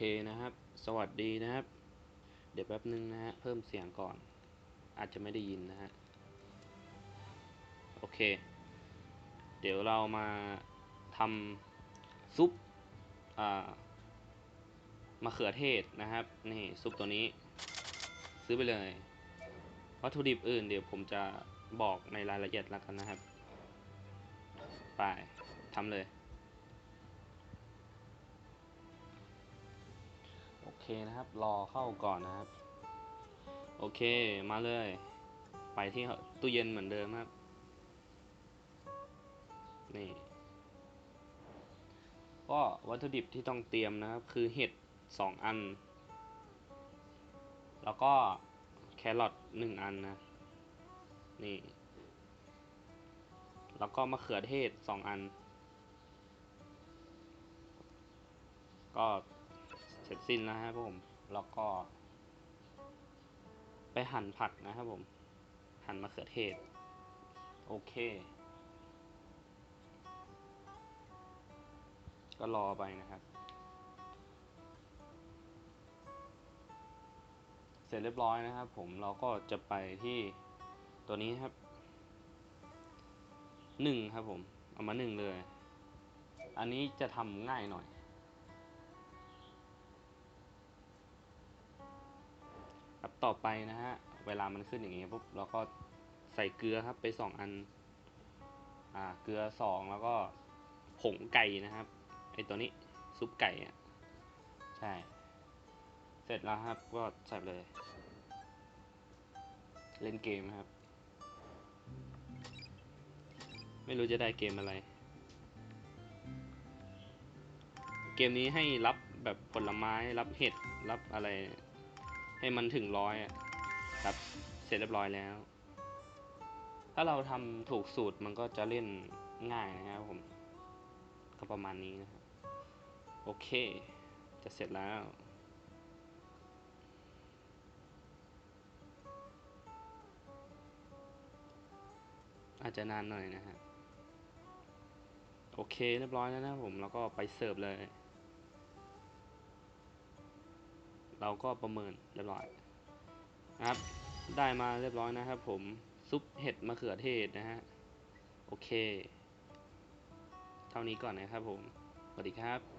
เคนะครับ สวัสดีนะครับ เดี๋ยวแป๊บนึงนะฮะ เพิ่มเสียงก่อน อาจจะไม่ได้ยินนะฮะ โอเค เดี๋ยวเรามาทำซุปมะเขือเทศนะครับ นี่ซุปตัวนี้ ซื้อไปเลย วัตถุดิบอื่น เดี๋ยวผมจะบอกในรายละเอียดแล้วกันนะครับ ไปทำเลย เคนะครับ รอเข้าก่อนนะครับ โอเคมาเลย ไปที่ตู้เย็นเหมือนเดิมครับ นี่ ก็วัตถุดิบที่ต้องเตรียมนะครับ คือเห็ดสองอัน แล้วก็แครอทหนึ่งอันนะ นี่ แล้วก็มะเขือเทศสองอัน ก็ เสร็จสิ้นแล้วครับผม แล้วก็ ไปหั่นผักนะครับผม หั่นมะเขือเทศ โอเค ก็รอไปนะครับ เสร็จเรียบร้อยนะครับ ผมเราก็จะไปที่ตัวนี้ครับหนึ่งครับผม เอามาหนึ่งเลย อันนี้จะทำง่ายหน่อย ต่อไปนะฮะ เวลามันขึ้นอย่างงี้ปุ๊บเราก็ใส่เกลือครับไปสองอัน อ่า เกลือสองแล้วก็ผงไก่นะครับ ไอตัวนี้ซุปไก่อะ ใช่ เสร็จแล้วครับ ก็ใส่เลย เล่นเกมครับ ไม่รู้จะได้เกมอะไร เกมนี้ให้รับแบบผลไม้ รับเห็ด รับอะไร ให้มันถึงร้อยครับ เสร็จเรียบร้อยแล้ว ถ้าเราทำถูกสูตรมันก็จะเล่นง่ายนะครับผม ก็ประมาณนี้นะครับ โอเค จะเสร็จแล้วอาจจะนานหน่อยนะฮะ โอเคเรียบร้อยแล้วนะผม แล้วก็ไปเสิร์ฟเลย เราก็ประเมินเรียบร้อยนะครับ ได้มาเรียบร้อยนะครับผมซุปเห็ดมะเขือเทศนะฮะ โอเค เท่านี้ก่อนนะครับผม สวัสดีครับ